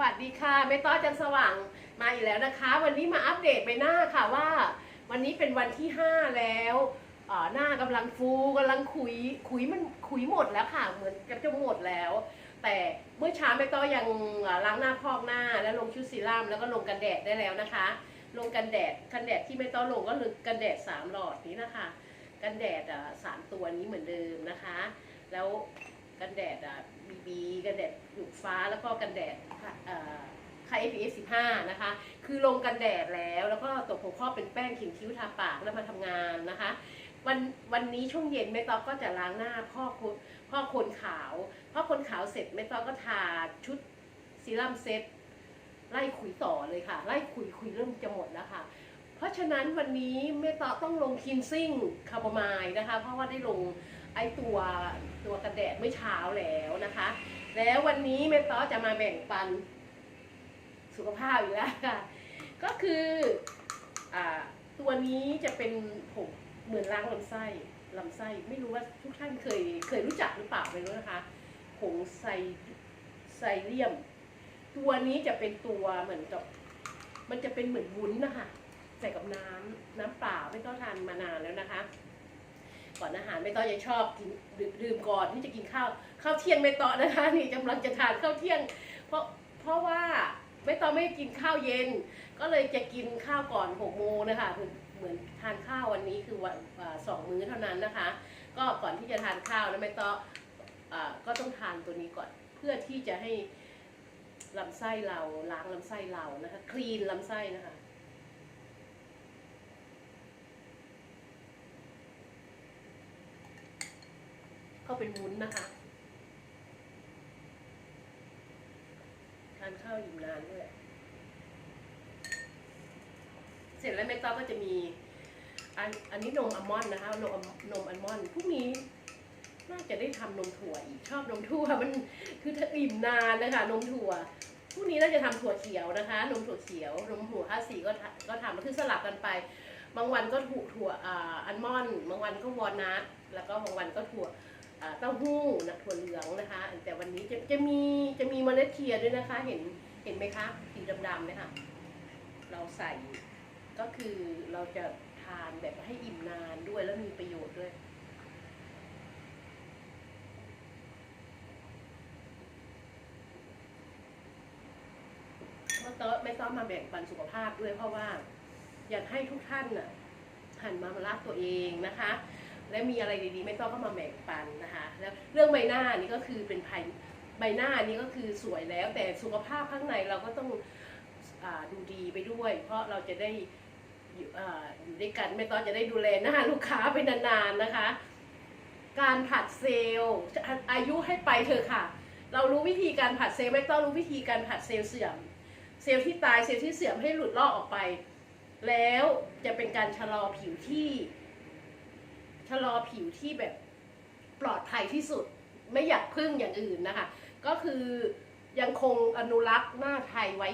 วัสดีค่ะเมต้อจันสว่างมาอีกแล้วนะคะ วันนี้มาอัปเดตใบหน้าค่ะว่า วันนี้เป็นวันที่ 5 แล้วหน้ากำลังฟูกำลังขุยขุยมันขุยหมดแล้วค่ะ เหมือนกับจะหมดแล้ว แต่เมื่อเช้าเมต้อยังล้างหน้าพอกหน้า แล้วลงชุดซีรั่มแล้วก็ลงกันแดดได้แล้วนะคะ ลงกันแดดกันแดดที่เมต้อลงก็คือกันแดดสามหลอดนี้นะคะ กันแดดสามตัวนี้เหมือนเดิมนะคะ แล้ว กันแดดอะบีบีกันแดดหยุกฟ้าแล้วก็กันแดดค่ะเอ่อค่า SPF 15 นะคะ คือลงกันแดดแล้ว แล้วก็ตกหัวข้อเป็นแป้งขียนคิ้วทาปากแล้วมาทำงานนะคะ วันวันนี้ช่วงเย็นแม่ต๊อกก็จะล้างหน้าพ่อคนพ่อคนขาวพ่อคนขาวเสร็จแม่ต๊อกก็ทาชุดซีรั่มเซตไล่ขุยต่อเลยค่ะ ไล่ขุยขุยเริ่มจะหมดแล้วค่ะ เพราะฉะนั้นวันนี้แม่ต๊อกต้องลงคินซิ่งคาร์บอไมล์นะคะ เพราะว่าได้ลง ไอตัวตัวกันแดดเมื่อเช้าแล้วนะคะ แล้ววันนี้แม่ต๊อจะมาแบ่งปันสุขภาพอีกแล้วค่ะ ก็คืออ่าตัวนี้จะเป็นผมเหมือนล้างลำไส้ลำไส้ไม่รู้ว่าทุกท่านเคยเคยรู้จักหรือเปล่าไม่รู้นะคะผงไซไซเลียม ตัวนี้จะเป็นตัวเหมือนกับ มันจะเป็นเหมือนวุ้นนะคะใส่กับน้ำน้ำเปล่าไม่ต้องทานมานานแล้วนะคะ ก่อนอาหารไม่ต้องยังชอบกินดื่มก่อนที่จะกินข้าวข้าวเที่ยงไม่ต่อนะคะนี่กำลังจะทานข้าวเที่ยง เพราะเพราะว่าไม่ต้องไม่กินข้าวเย็น ก็เลยจะกินข้าวก่อนหกโมงนะคะเหมือนทานข้าววันนี้คือวันสองมื้อเท่านั้นนะคะ ก็ก่อนที่จะทานข้าวนะไม่ต้อก็ต้องทานตัวนี้ก่อนเพื่อที่จะให้ลำไส้เราล้างลำไส้เรานะคะคลีนลำไส้นะคะ ก็เป็นวุ้นนะคะทานข้าวอิ่มนานด้วยเสร็จแล้วแม่ต้อก็จะมีอันอันนี้นมอัลมอนด์นะคะนมนมอัลมอนด์พรุ่งนี้น่าจะได้ทำนมถั่วอีกชอบนมถั่วมันคือถ้าอิ่มนานนะคะนมถั่วพรุ่งนี้น่าจะทำถั่วเขียวนะคะ นมถั่วเขียวนมถั่วห้าสีก็ทำก็ทำคือสลับกันไป บางวันก็ถั่วถั่วอัลมอนด์บางวันก็วอลนัทแล้วก็บางวันก็ถั่ว เต้าหู้นะถั่วเหลืองนะคะ แต่วันนี้จะจะมีจะมีเมล็ดเทียด้วยนะคะ เห็นเห็นไหมคะสีดำๆเนี่ยค่ะ เราใส่ก็คือเราจะทานแบบให้อิ่มนานด้วยแล้วมีประโยชน์ด้วยไม่ต้องไม่ต้องมาแบ่งปันสุขภาพด้วยเพราะว่า อยากให้ทุกท่านน่ะหันมารักตัวเองนะคะ และมีอะไรดีๆ ไม่ต้องก็มาแบ่งปันนะคะแล้วเรื่องใบหน้านี่ก็คือเป็นภายใบหน้านี่ก็คือสวยแล้วแต่สุขภาพข้างในเราก็ต้องอดูดีไปด้วย เพราะเราจะได้อยู่อยู่ด้วยกันไม่ต้องจะได้ดูแลหน้าลูกค้าไปนานๆนะคะ การผัดเซลล์อายุให้ไปเถอะค่ะ เรารู้วิธีการผัดเซลล์ไม่ต้องรู้วิธีการผัดเซลล์เสื่อม เซลล์ที่ตายเซลล์ที่เสื่อมให้หลุดลอกออกไป แล้วจะเป็นการชะลอผิวที่ ชะลอผิวที่แบบปลอดภัยที่สุด ไม่อยากพึ่งอย่างอื่นนะคะ ก็คือยังคงอนุรักษ์หน้าไทยไว้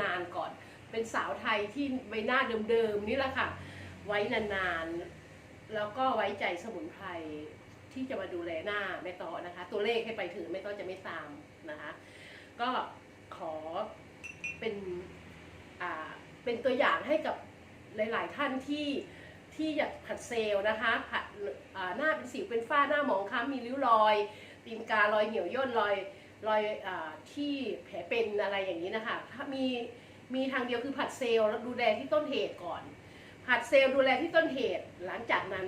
นานๆก่อน เป็นสาวไทยที่ใบหน้าเดิมๆนี่แหละค่ะ ไว้นานๆ แล้วก็ไว้ใจสมุนไพรที่จะมาดูแลหน้าแม่ต้อนะคะ ตัวเลขให้ไปถึงแม่ต้อจะไม่ตามนะคะ ก็ขอเป็นเป็นตัวอย่างให้กับหลาย ๆ ท่านที่ ที่อยากผัดเซลล์นะคะผัดหน้าเป็นสิวเป็นฝ้าหน้าหมองคล้ำมีริ้วรอยตีนการอยเหี่ยวย่นรอยรอยอที่แผลเป็นอะไรอย่างนี้นะคะถ้ามีมีทางเดียวคือผัดเซลล์แล้วดูแลที่ต้นเหตุก่อน ผัดเซลล์ดูแลที่ต้นเหตุ หลังจากนั้น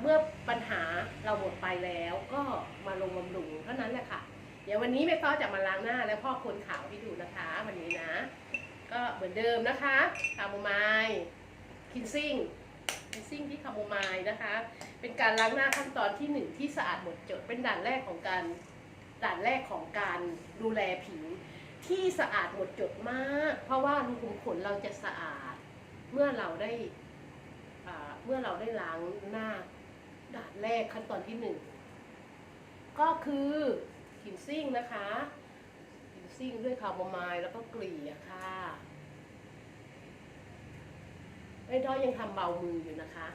เมื่อปัญหาเราหมดไปแล้วก็มาลงบำรุงเท่านั้นแหละค่ะ เดี๋ยววันนี้แม่ต้อจะมาล้างหน้าและพ่อคนขาวให้ดูนะคะวันนี้นะ ก็เหมือนเดิมนะคะคาโมไมล์คินซิ่ง นซิ่งที่คาโมไมล์นะคะ เป็นการล้างหน้าขั้นตอนที่หนึ่งที่สะอาดหมดจด เป็นด่านแรกของการด่านแรกของการดูแลผิว ที่สะอาดหมดจดมาก เพราะว่ารูขุมขนเราจะสะอาด เมื่อเราได้เมื่อเราได้ล้างหน้าด่านแรกขั้นตอนที่หนึ่งก็คือคินซิ่งนะคะคินซิ่งด้วยคาโมไมล์แล้วก็กลี่ยค่ะ ไอ้ด้อยยังทำเบามืออยู่นะคะ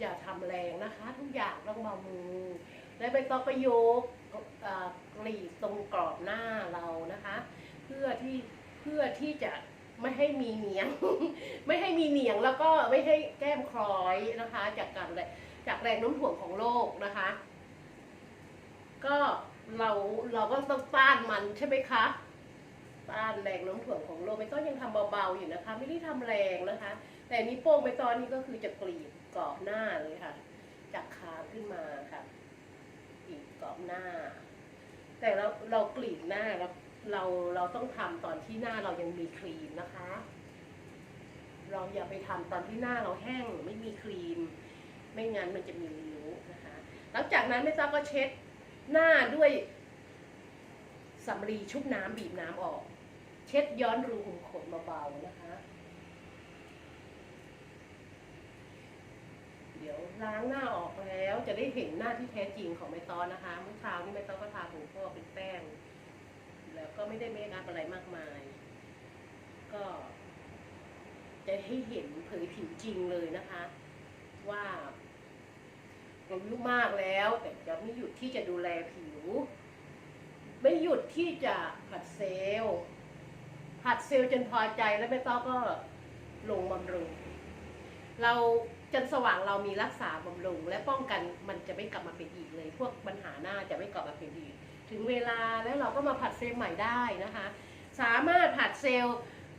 อย่าทำแรงนะคะ ทุกอย่างต้องเบามือ และใบตองประโยกกรีดตรงกรอบหน้าเรานะคะพพื่อที่เพื่อที่จะไม่ให้มีเหนียง ไม่ให้มีเหนียงแล้วก็ไม่ให้แก้มคล้อยนะคะ จากการจากแรงโน้มถ่วงของโลกนะคะ ก็เราเราก็ต้องต้านมันใช่ไหมคะ ต้านแรงโน้มถ่วงของโลกไม่ต้องยังทำเบาๆอยู่นะคะ ไม่ได้ทำแรงนะคะ แต่นี้โป้งไปตอนนี้ก็คือจะกรีดกรอบหน้าเลยค่ะ จากคางขึ้นมาค่ะกรีดกรอบหน้า แต่เราเรากรีดหน้าเราเราเราต้องทำตอนที่หน้าเรายังมีครีมนะคะ เราอย่าไปทำตอนที่หน้าเราแห้งไม่มีครีม ไม่งั้นมันจะมีริ้วนะคะ หลังจากนั้นไม่ทราก็เช็ดหน้าด้วยสำลีชุบน้ำบีบน้ำออก เช็ดย้อนรูขุมขนเบาๆนะคะ เดี๋ยวล้างหน้าออกแล้วจะได้เห็นหน้าที่แท้จริงของใบตอนนะคะ เมื่อเช้านี้ใบตอนก็ทาผงฟอเป็นแป้ง แล้วก็ไม่ได้เมคอัพอะไรมากมาย ก็ จะให้เห็นเผยผิวจริงเลยนะคะ ว่าอายุมากแล้ว แต่จะไม่หยุดที่จะดูแลผิว ไม่หยุดที่จะผัดเซลล์ ผัดเซลล์จนพอใจแล้วแม่ต้อก็ลงบำรุง เราจนสว่างเรามีรักษาบำรุง และป้องกันมันจะไม่กลับมาเป็นอีกเลย พวกปัญหาหน้าจะไม่กลับมาเป็นอีก ถึงเวลาแล้วเราก็มาผัดเซลล์ใหม่ได้นะคะ สามารถผัดเซลล์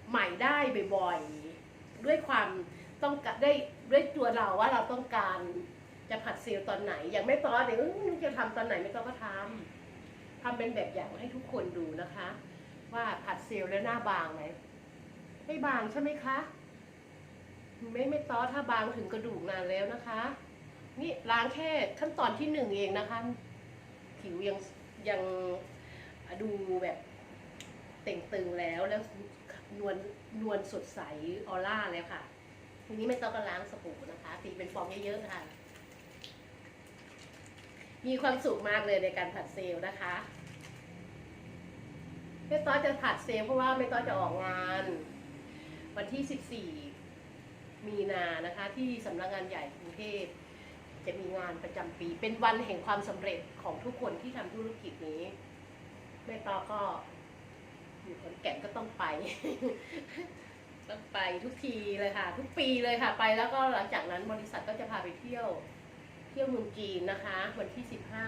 ใหม่ได้บ่อยๆด้วยความต้องการได้ด้วยตัวเราว่าเราต้องการจะผัดเซลล์ตอนไหน อย่างไม่ต้อเดี๋ยวจะทำตอนไหนไม่ต้อก็ทำทำเป็นแบบอย่างให้ทุกคนดูนะคะ ว่าผัดเซลล์แล้วหน้าบางไหมไม่บางใช่ไหมคะ ไม่ไม่ต้อถ้าบางถึงกระดูกนานแล้วนะคะ นี่ล้างแค่ขั้นตอนที่หนึ่งเองนะคะ ผิวยังยังดูแบบเต่งตึงแล้วแล้วนวลนวลสดใสออร่าแล้วค่ะทีนี้ไม่ต้องก็ล้างสบู่นะคะ ตีเป็นฟองเยอะๆค่ะ มีความสุขมากเลยในการผัดเซลล์นะคะ แม่ต้อจะผัดเซลเพราะว่าแม่ต้อจะออกงาน วันที่ 14 มีนานะคะ ที่สำนักงานใหญ่กรุงเทพจะมีงานประจำปี เป็นวันแห่งความสำเร็จของทุกคนที่ทำธุรกิจนี้แม่ตอก็อยู่ขอนแก่นก็ต้องไป ต้องไปทุกทีเลยค่ะ ทุกปีเลยค่ะ ไปแล้วก็หลังจากนั้นบริษัทก็จะพาไปเที่ยว เที่ยวเมืองจีนนะคะ วันที่สิบห้า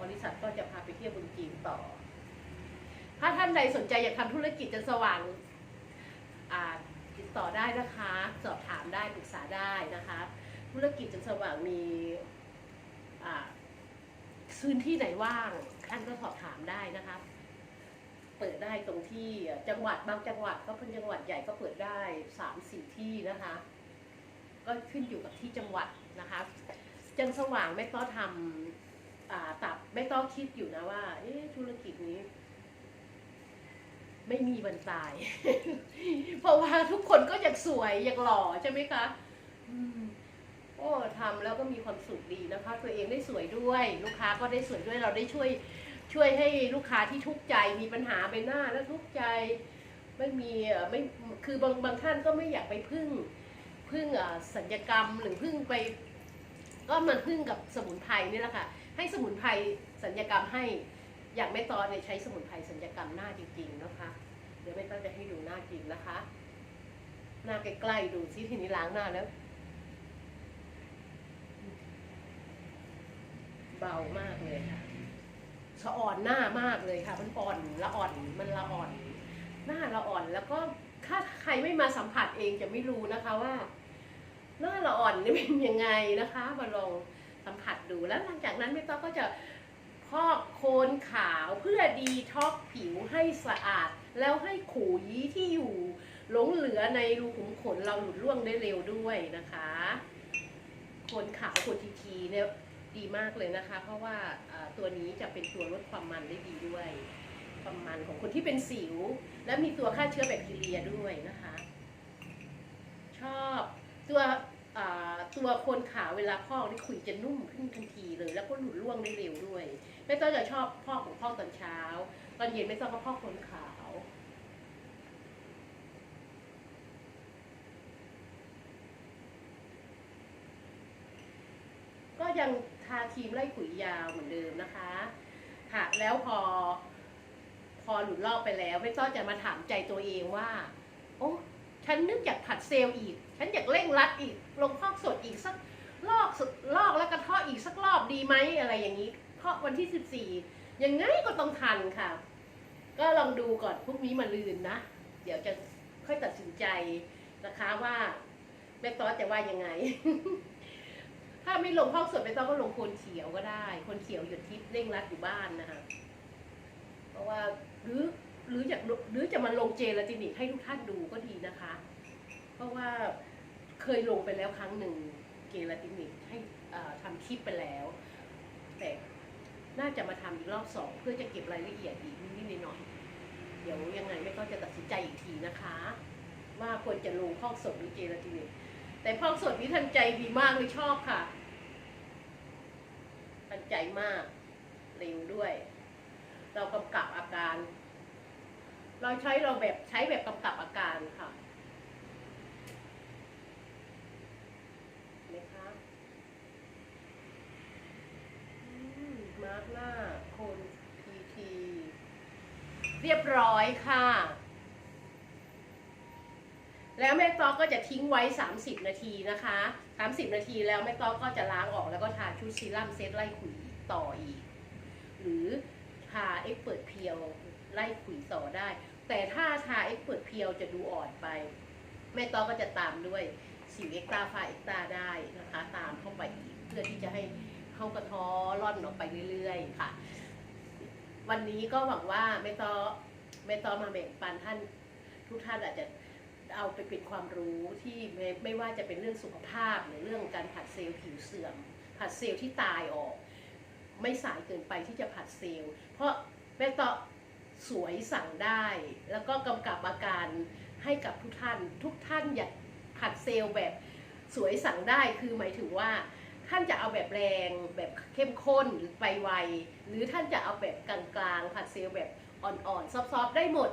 บริษัทก็จะพาไปเที่ยวเมืองจีนต่อ ถ้าท่านใดสนใจอยากทำธุรกิจจะสว่างติดต่อได้นะคะ สอบถามได้ปรึกษาได้นะคะ ธุรกิจจันสว่างมีพื้นที่ไหนว่างท่านก็สอบถามได้นะคะ เปิดได้ตรงที่จังหวัดบางจังหวัดก็เป็นจังหวัดใหญ่ก็เปิดได้สามสี่ที่นะคะ ก็ขึ้นอยู่กับที่จังหวัดนะคะจันสว่างไม่ต้องทำตับไม่ต้องคิดอยู่นะว่าธุรกิจนี้ ไม่มีวันตาย เพราะว่าทุกคนก็อยากสวยอยากหล่อใช่ไหมคะโอ้ทำแล้วก็มีความสุขดีนะคะ ตัวเองได้สวยด้วย ลูกค้าก็ได้สวยด้วยเราได้ช่วยช่วยให้ลูกค้าที่ทุกข์ใจมีปัญหาใบหน้าแล้วทุกข์ใจไม่มีไม่คือบางบางท่านก็ไม่อยากไปพึ่งพึ่งอ่อสัญญกรรมหรือพึ่งไป ก็มันพึ่งกับสมุนไพรนี่แหละค่ะให้สมุนไพรสัญญกรรมให้ อย่างไม่ตอนเนี่ยใช้สมุนไพรสัญญกรรมหน้าจริงๆนะคะ เดี๋ยวไม่ต้องจะให้ดูหน้าจริงนะคะ หน้าใกล้ๆดูซิทีนี้ล้างหน้าแล้ว เบามากเลยค่ะสะอ่อนหน้ามากเลยค่ะ มันอ่อนละอ่อนมันละอ่อน หน้าละอ่อนแล้วก็ถ้าใครไม่มาสัมผัสเองจะไม่รู้นะคะว่า หน้าละอ่อนนี่เป็นยังไงนะคะ มาลองสัมผัสดูแล้วหลังจากนั้นไม่ต้อก็จะ พอกโคนขาวเพื่อดีท็อกผิวให้สะอาด แล้วให้ขุยที่อยู่หลงเหลือในรูขุมขนเราหลุดร่วงได้เร็วด้วยนะคะโคนขาวโคนทีทีเนี่ยดีมากเลยนะคะ เพราะว่าตัวนี้จะเป็นตัวลดความมันได้ดีด้วย ความมันของคนที่เป็นสิว และมีตัวฆ่าเชื้อแบคทีเรียด้วยนะคะ ชอบตัว ตัวคนขาวเวลาพอกนี่ขุยจะนุ่มขึ้นทันทีเลย แล้วก็หลุดร่วงได้เร็วด้วยไม่ต้องจะชอบพอกของพอกตอนเช้า ตอนเย็นไม่ต้องก็พอกคนขาว ก็ยังทาครีมไล่ขุยยาวเหมือนเดิมนะคะค่ะแล้วพอ พอหลุดลอกไปแล้วไม่ต้องจะมาถามใจตัวเองว่า โอ้ฉันนึกอยากผัดเซลล์อีก ฉันอยากเร่งรัดอีกลงภาคสดอีกสักลอกสุดลอกแล้วกระเทาะอีกสักรอบดีไหมอะไรอย่างนี้เพราะวันที่14ยังไงก็ต้องทันค่ะ ก็ลองดูก่อนพรุ่งนี้มาลืนนะ เดี๋ยวจะค่อยตัดสินใจนะคะว่าแม่ต้อจะว่ายังไง ถ้าไม่ลงห้องสดไม่ต้องก็ลงคนเขียวก็ได้ คนเขียวหยุดทิพย์เร่งรัดอยู่บ้านนะคะเพราะว่าหรือหรือจะหรือจะมาลงเจลาตินิกให้ทุกท่านดูก็ดีนะคะ เพราะว่า เคยลงไปแล้วครั้งหนึ่งเจลาตินิกให้อ่าทำคลิปไปแล้ว แต่น่าจะมาทำอีกรอบสองเพื่อจะเก็บรายละเอียดอีกนิดๆหน่อยๆเดี๋ยวยังไงไม่ต้องจะตัดสินใจอีกทีนะคะ ว่าควรจะลงพอกสดหรือเจลาตินิกแต่พอกสดนี้ทันใจดีมากเลยชอบค่ะ ทันใจมากเร็วด้วย เรากำกับอาการ เราใช้เราแบบใช้แบบกำกับอาการค่ะเห็นไหมคะอืมมาร์กหน้าโคนทีทีเรียบร้อยค่ะ แล้วแม่ต๊อกก็จะทิ้งไว้ 30 นาทีนะคะ 30 นาทีแล้วแม่ต๊อกก็จะล้างออกแล้วก็ทาชุดซีรั่มเซตไล่ขุยต่ออีก หรือทาเอ็กเปิดเพียวไล่ขุยต่อได้ แต่ถ้าทาเอ็กเปิดเพียวจะดูอ่อนไป แม่ต๊อกก็จะตามด้วยสิวเอ็กตาฟาเอ็กตาได้นะคะ ตามเข้าไปอีกเพื่อที่จะให้เข้ากระท้อร่อนออกไปเรื่อยๆ ค่ะ วันนี้ก็หวังว่าแม่ต๊อกแม่ต๊อมาแบ่งปันท่านทุกท่านอาจจะเอาไปเป็นความรู้ที่ไม่ไม่ว่าจะเป็นเรื่องสุขภาพหรือเรื่องการผัดเซลล์ผิวเสื่อม ผัดเซลล์ที่ตายออก ไม่สายเกินไปที่จะผัดเซลล์ เพราะแม่ตาะสวยสั่งได้ แล้วก็กำกับอาการให้กับทุกท่านทุกท่านอยากผัดเซลล์แบบสวยสั่งได้คือหมายถึงว่าท่านจะเอาแบบแรงแบบเข้มข้นหรือไปไว หรือท่านจะเอาแบบกลางๆผัดเซลล์แบบอ่อนๆ ซอฟๆได้หมด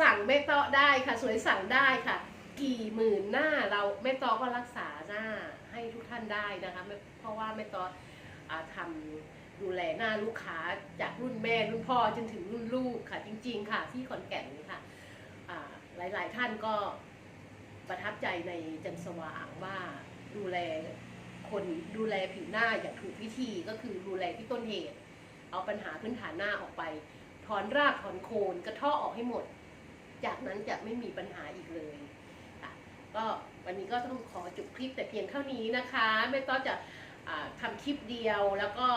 สั่งแม่ตาะได้ค่ะ สวยสั่งได้ค่ะ กี่หมื่นหน้าเราแม่ตาะก็รักษาหน้าให้ทุกท่านได้นะคะเพราะว่าแม่ตอทำดูแลหน้าลูกค้าจากรุ่นแม่รุ่นพ่อจนถึงรุ่นลูกค่ะ จริง ๆ ค่ะ ที่ขอนแก่นค่ะหลายๆท่านก็ประทับใจในจันสว่างว่าดูแลคนดูแลผิวหน้าอย่างถูกวิธีก็คือดูแลที่ต้นเหตุ เอาปัญหาพื้นฐานหน้าออกไป ถอนรากถอนโคนกระเทาะออกให้หมด จากนั้นจะไม่มีปัญหาอีกเลยค่ะก็วันนี้ก็ต้องขอจบคลิปแต่เพียงเท่านี้นะคะไม่ต้องจะอ่าทำคลิปเดียวแล้วก็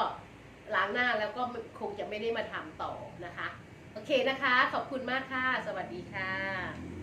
ล้างหน้าแล้วก็คงจะไม่ได้มาทำต่อนะคะ โอเคนะคะ ขอบคุณมากค่ะ สวัสดีค่ะ